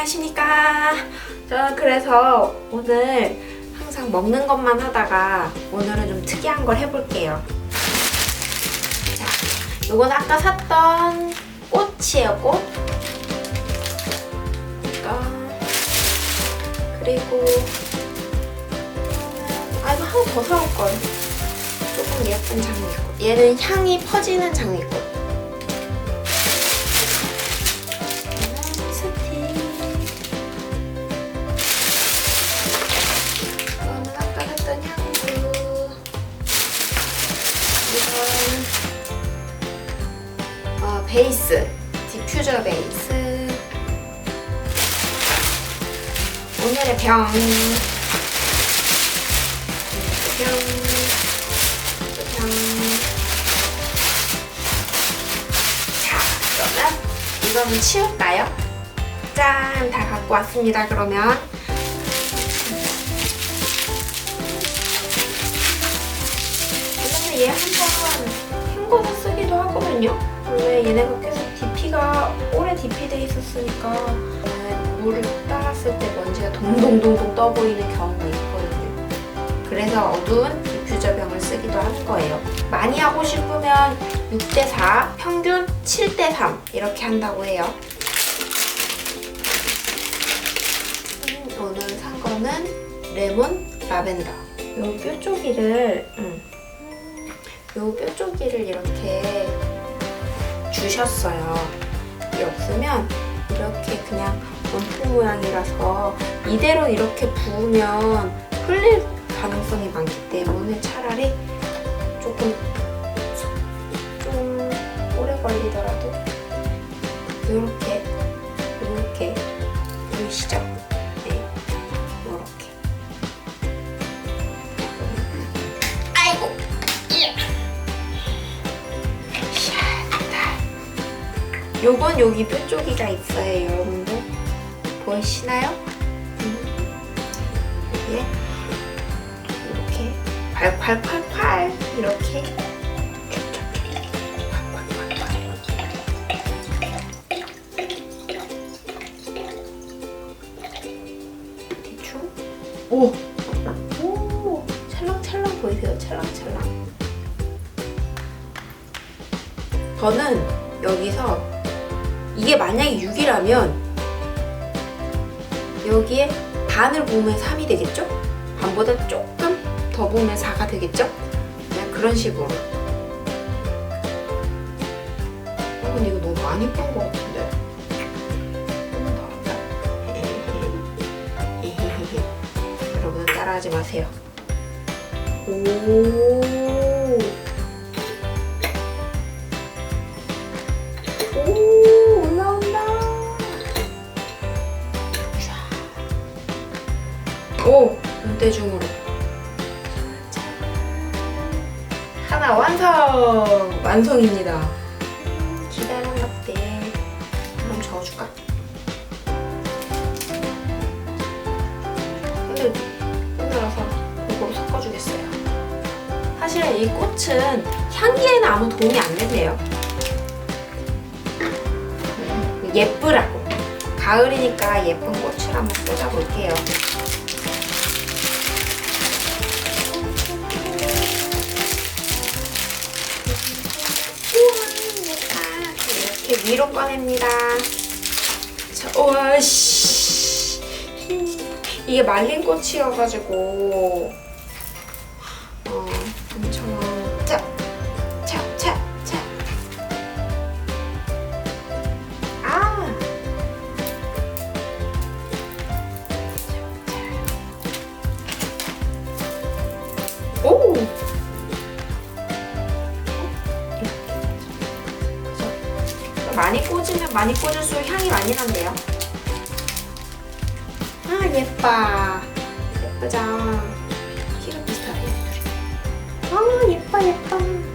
안녕하십니까. 저는 그래서 오늘 항상 먹는 것만 하다가 오늘은 좀 특이한 걸 해볼게요. 자, 이건 아까 샀던 꽃이에요, 꽃. 짠. 그리고 아 이거 하나 더 사올 걸. 조금 예쁜 장미꽃. 얘는 향이 퍼지는 장미꽃. 베이스. 디퓨저 베이스. 오늘의 병. 병. 병. 자, 그러면 이거는 치울까요? 짠! 다 갖고 왔습니다, 그러면. 원래 얘 한번 헹궈서 쓰기도 하거든요. 원래 얘네가 계속 DP가 오래 DP 돼 있었으니까 어, 물을 따랐을 때 먼지가 동동동동 떠 보이는 경우가 있거든요. 그래서 어두운 디퓨저 병을 쓰기도 할 거예요. 많이 하고 싶으면 6대4, 평균 7대3 이렇게 한다고 해요. 음, 오늘 산 거는 레몬 라벤더. 요 뾰족이를, 음, 요 뾰족이를 이렇게 주셨어요. 이게 없으면 이렇게 그냥 원품 모양이라서 이대로 이렇게 부으면 흘릴 가능성이 많기 때문에 차라리 조금 좀 오래 걸리더라도 이렇게 이렇게 보이시죠? 요건 여기 뾰족이가 있어요, 여러분들. 보이시나요? 음. 여기에 이렇게 콸콸콸콸 이렇게 오! 오! 찰랑찰랑 보이세요? 찰랑찰랑 저는 여기서 이게 만약에 6이라면 여기에 반을 보면 3이 되겠죠? 반보다 조금 더 보면 4가 되겠죠? 그냥 그런 식으로. 어, 근데 이거 너무 많이 뺀 것 같은데. 여러분은 따라하지 마세요. 오. 오, 오, 눈대중으로. 하나 완성! 완성입니다. 기다란 것들. 그럼 저어줄까? 근데 힘들어서 골고루 섞어주겠어요. 사실 이 꽃은 향기에는 아무 도움이 안 된대요. 음, 예쁘라고. 가을이니까 예쁜 꽃을 한번 꽂아볼게요. 이렇게 위로 꺼냅니다. 자, 우와, 씨. 이게 말린 꽃이어가지고, 많이 꽂으면 많이 꽂을수록 향이 많이 난대요. 아 예뻐. 예쁘죠? 키가 비슷하네. 아 예뻐 예뻐.